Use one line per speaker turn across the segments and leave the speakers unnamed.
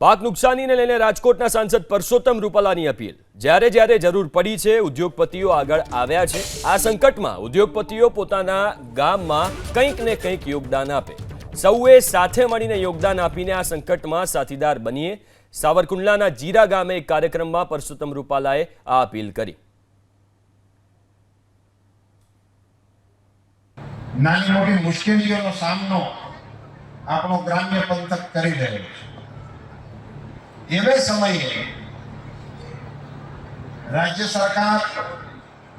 પાક નુકસાનીને લઈને રાજકોટના સાંસદ પરસોત્તમ રૂપાલાની અપીલ. જ્યારે જ્યારે જરૂર પડી છે, ઉદ્યોગપતિઓ આગળ આવ્યા છે. આ સંકટમાં ઉદ્યોગપતિઓ પોતાના ગામમાં કંઈક ને કંઈક યોગદાન આપે. સૌએ સાથે મળીને યોગદાન આપીને આ સંકટમાં સાથીદાર બનીએ. સાવરકુંડલાના જીરા ગામે એક કાર્યક્રમમાં પરસોત્તમ રૂપાલાએ આ અપીલ કરી.
નાની મોટી મુશ્કેલીઓનો સામનો આપણો ગ્રામ્ય પંથક કરી રહ્યો છે. એવે સમયે રાજ્ય સરકાર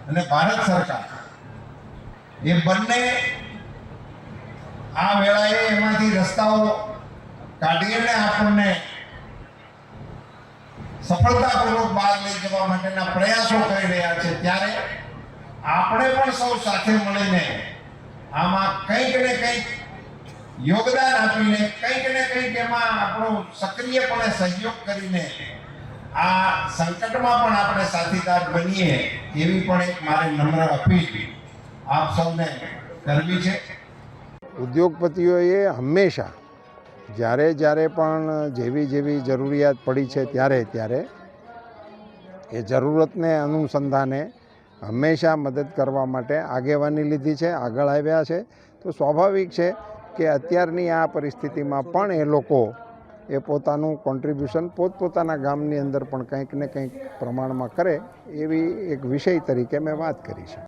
અને ભારત સરકાર એ બંને આ વેળાએ એમાંથી રસ્તાઓ કાઢીને આપણને સફળતાપૂર્વક બહાર લઈ જવા માટેના પ્રયાસો કરી રહ્યા છે. ત્યારે આપણે પણ સૌ સાથે મળીને આમાં કંઈક ને કંઈક યોગદાન આપીને કંઈક કંઈક આપણો સક્રિયપણે સહયોગ કરીને આ સંકટમાં પણ આપણે સાથીદાર બનીએ એવી પણ એક મારે નમ્ર અપીલ આપ સૌને કરવી છે.
ઉદ્યોગપતિઓએ હંમેશા જ્યારે જ્યારે પણ જેવી જેવી જરૂરિયાત પડી છે ત્યારે ત્યારે એ જરૂરતને અનુસંધાને હંમેશા મદદ કરવા માટે આગેવાની લીધી છે, આગળ આવ્યા છે. તો સ્વાભાવિક છે કે અત્યારની આ પરિસ્થિતિમાં પણ એ લોકો એ પોતાનું કોન્ટ્રીબ્યુશન પોતપોતાના ગામની અંદર પણ કંઈક ને કંઈક પ્રમાણમાં કરે એવી એક વિષય તરીકે મેં વાત કરી છે.